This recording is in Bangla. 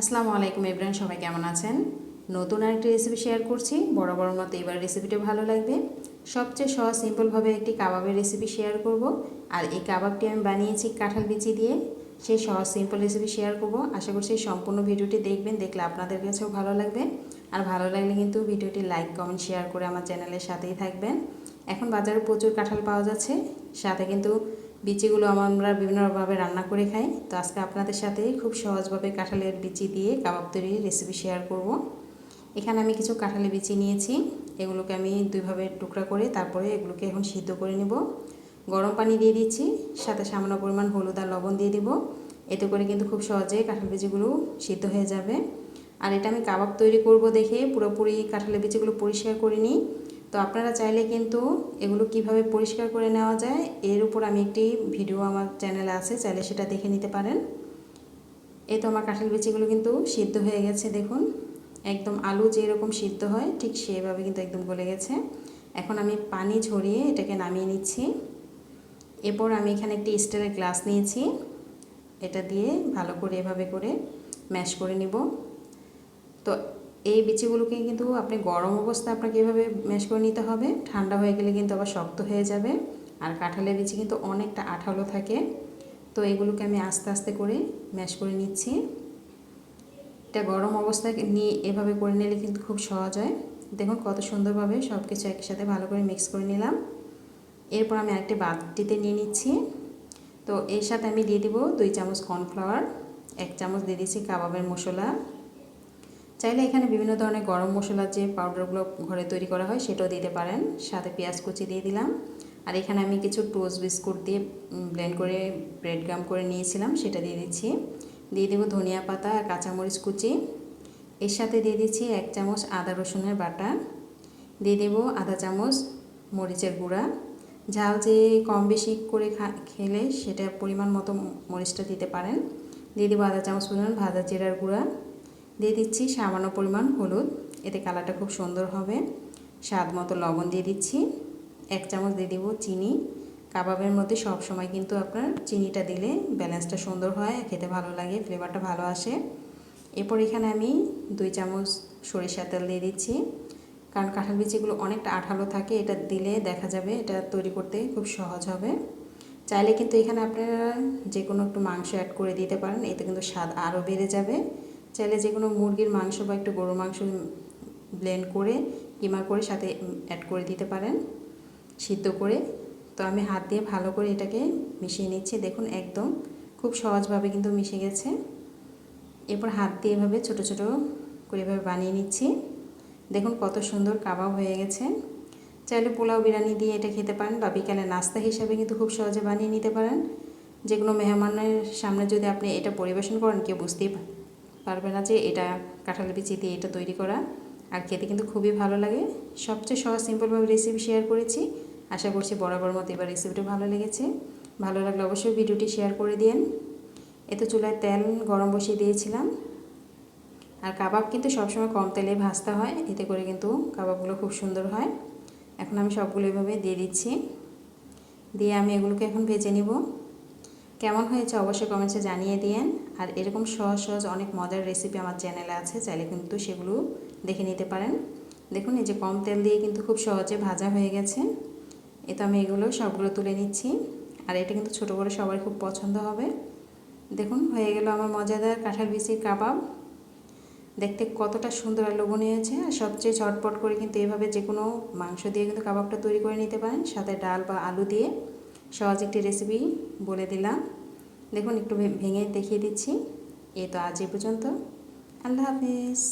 আসসালামু আলাইকুম ইব্রাহিম সবাই কেমন আছেন? নতুন আরেকটি রেসিপি শেয়ার করছি। বড় বড় মতো এবার রেসিপিটা ভালো লাগবে। সবচেয়ে সহজ সিম্পলভাবে একটি কাবাবের রেসিপি শেয়ার করব। আর এই কাবাবটি আমি বানিয়েছি কাঁঠাল বিচি দিয়ে। সেই সহজ সিম্পল রেসিপি শেয়ার করব। আশা করছি সম্পূর্ণ ভিডিওটি দেখবেন, দেখলে আপনাদের কাছেও ভালো লাগবে। আর ভালো লাগলে কিন্তু ভিডিওটি লাইক কমেন্ট শেয়ার করে আমার চ্যানেলের সাথেই থাকবেন। এখন বাজারে প্রচুর কাঁঠাল পাওয়া যাচ্ছে। সাথে কিন্তু বিচিগুলো আমরা বিভিন্নভাবে রান্না করে খাই। তো আজকে আপনাদের সাথে খুব সহজভাবে কাঁঠালের বিচি দিয়ে কাবাব তৈরির রেসিপি শেয়ার করব। এখানে আমি কিছু কাঁঠালের বিচি নিয়েছি। এগুলোকে আমি দুইভাবে টুকরা করে তারপরে এগুলোকে এখন সিদ্ধ করে নেব। গরম পানি দিয়ে দিচ্ছি, সাথে সামান্য পরিমাণ হলুদ আর লবণ দিয়ে দিব। এতে করে কিন্তু খুব সহজে কাঁঠাল বিচিগুলো সিদ্ধ হয়ে যাবে। আর এটা আমি কাবাব তৈরি করব দেখে পুরোপুরি কাঁঠালের বিচিগুলো পরিষ্কার করে নিই। তো আপনারা চাইলে কিন্তু এগুলো কীভাবে পরিষ্কার করে নেওয়া যায়, এর উপর আমি একটি ভিডিও আমার চ্যানেলে আছে, চাইলে সেটা দেখে নিতে পারেন। এই তো আমার কাঁঠাল বিচিগুলো কিন্তু সিদ্ধ হয়ে গেছে, দেখুন। একদম আলু যেরকম সিদ্ধ হয়, ঠিক সেভাবে কিন্তু একদম গলে গেছে। এখন আমি পানি ঝরিয়ে এটাকে নামিয়ে নিচ্ছি। এরপর আমি এখানে একটি স্টিলের গ্লাস নিয়েছি। এটা দিয়ে ভালো করে এভাবে করে ম্যাশ করে নিব। তো এই বিচিগুলোকে কিন্তু আপনি গরম অবস্থায় আপনাকে এভাবে ম্যাশ করে নিতে হবে। ঠান্ডা হয়ে গেলে কিন্তু আবার শক্ত হয়ে যাবে। আর কাঁঠালের বিচি কিন্তু অনেকটা আঠালো থাকে। তো এগুলোকে আমি আস্তে আস্তে করে ম্যাশ করে নিচ্ছি। এটা গরম অবস্থায় নিয়ে এভাবে করে নিলে কিন্তু খুব সহজ হয়। দেখুন কত সুন্দরভাবে সব কিছু একসাথে ভালো করে মিক্স করে নিলাম। এরপর আমি আরেকটি বাটিতে নিয়ে নিচ্ছি। তো এর সাথে আমি দিয়ে দিব দুই চামচ কর্নফ্লাওয়ার এক চামচ দিয়ে দিচ্ছি কাবাবের মশলা। চাইলে এখানে বিভিন্ন ধরনের গরম মশলার যে পাউডারগুলো ঘরে তৈরি করা হয়, সেটাও দিতে পারেন। সাথে পেঁয়াজ কুচি দিয়ে দিলাম। আর এখানে আমি কিছু টোস্ট বিস্কুট দিয়ে ব্লেন্ড করে ব্রেড গ্রাম করে নিয়েছিলাম, সেটা দিয়ে দিচ্ছি। দিয়ে দেবো ধনিয়া পাতা আর কাঁচামরিচ কুচি। এর সাথে দিয়ে দিচ্ছি এক চামচ আদা রসুনের বাটা। দিয়ে দেবো আধা চামচ মরিচের গুঁড়া। ঝাল যে কম বেশি করে খেলে সেটা পরিমাণ মতো মরিচটা দিতে পারেন। দিয়ে দেবো আধা চামচ পরিমাণ ভাজা জিরার গুঁড়া। দিয়ে দিচ্ছি সামান্য পরিমাণ হলুদ। এতে কালারটা খুব সুন্দর হবে। স্বাদ মতো লবণ দিয়ে দিচ্ছি। এক চামচ দিয়ে দেবো চিনি। কাবাবের মধ্যে সব সময় কিন্তু আপনার চিনিটা দিলে ব্যালেন্সটা সুন্দর হয় খেতে ভালো লাগে, ফ্লেভারটা ভালো আসে। এরপর এখানে আমি দুই চামচ সরিষা তেল দিয়ে দিচ্ছি। কারণ কাঁঠাল বিচিগুলো অনেকটা আঠালো থাকে, এটা দিলে দেখা যাবে এটা তৈরি করতে খুব সহজ হবে। চাইলে কিন্তু এখানে আপনারা যে কোনো একটু মাংস অ্যাড করে দিতে পারেন, এতে কিন্তু স্বাদ আরও বেড়ে যাবে। চাইলে যে কোনো মুরগির মাংস বা একটু গরুর মাংস ব্লেন্ড করে কিমা করে সাথে অ্যাড করে দিতে পারেন, সিদ্ধ করে। তো আমি হাত দিয়ে ভালো করে এটাকে মিশিয়ে নিচ্ছি। দেখুন একদম খুব সহজভাবে কিন্তু মিশে গেছে। এরপর হাত দিয়ে এভাবে ছোট ছোট করে এভাবে বানিয়ে নিচ্ছি। দেখুন কত সুন্দর কাবাব হয়ে গেছে। চাইলে পোলাও, বিরিয়ানি দিয়ে এটা খেতে পারেন বা বিকালে নাস্তা হিসাবে কিন্তু খুব সহজে বানিয়ে নিতে পারেন। যে কোনো মেহমানের সামনে যদি আপনি এটা পরিবেশন করেন, কেউ বুঝতেই পারবে না যে এটা কাঁঠাল বিচি দিয়ে এটা তৈরি করা। আর খেতে কিন্তু খুবই ভালো লাগে। সবচেয়ে সহজ সিম্পলভাবে রেসিপি শেয়ার করেছি। আশা করছি বরাবর মতো এবার রেসিপিটা ভালো লেগেছে। ভালো লাগলে অবশ্যই ভিডিওটি শেয়ার করে দিন এতে চুলায় তেল গরম বসিয়ে দিয়েছিলাম। আর কাবাব কিন্তু সবসময় কম তেলে ভাজতে হয়। এতে করে কিন্তু কাবাবগুলো খুব সুন্দর হয়। এখন আমি সবগুলো এভাবে দিয়ে দিচ্ছি। দিয়ে আমি এগুলোকে এখন ভেজে নিব। কেমন হয়েছে অবশ্যই কমেন্টসে জানিয়ে দিয়েন। আর এরকম সহজ সহজ অনেক মজার রেসিপি আমার চ্যানেলে আছে, চাইলে কিন্তু সেগুলো দেখে নিতে পারেন। দেখুন, এই যে কম তেল দিয়ে কিন্তু খুব সহজে ভাজা হয়ে গেছে। এ তো আমি এগুলো সবগুলো তুলে নিচ্ছি। আর এটা কিন্তু ছোটো বড়ো সবাই খুব পছন্দ হবে। দেখুন, হয়ে গেল আমার মজাদার কাঁঠাল বিচির কাবাব। দেখতে কতটা সুন্দর আর লোভনীয় হয়েছে। আর সবচেয়ে চটপট করে কিন্তু এভাবে যে কোনো মাংস দিয়ে কিন্তু কাবাবটা তৈরি করে নিতে পারেন। সাথে ডাল বা আলু দিয়ে। সহজ একটি রেসিপি বলে দিলাম। দেখুন, একটু ভেঙে দেখিয়ে দিচ্ছি। এ তো আজ এ পর্যন্ত। আল্লাহ হাফিজ।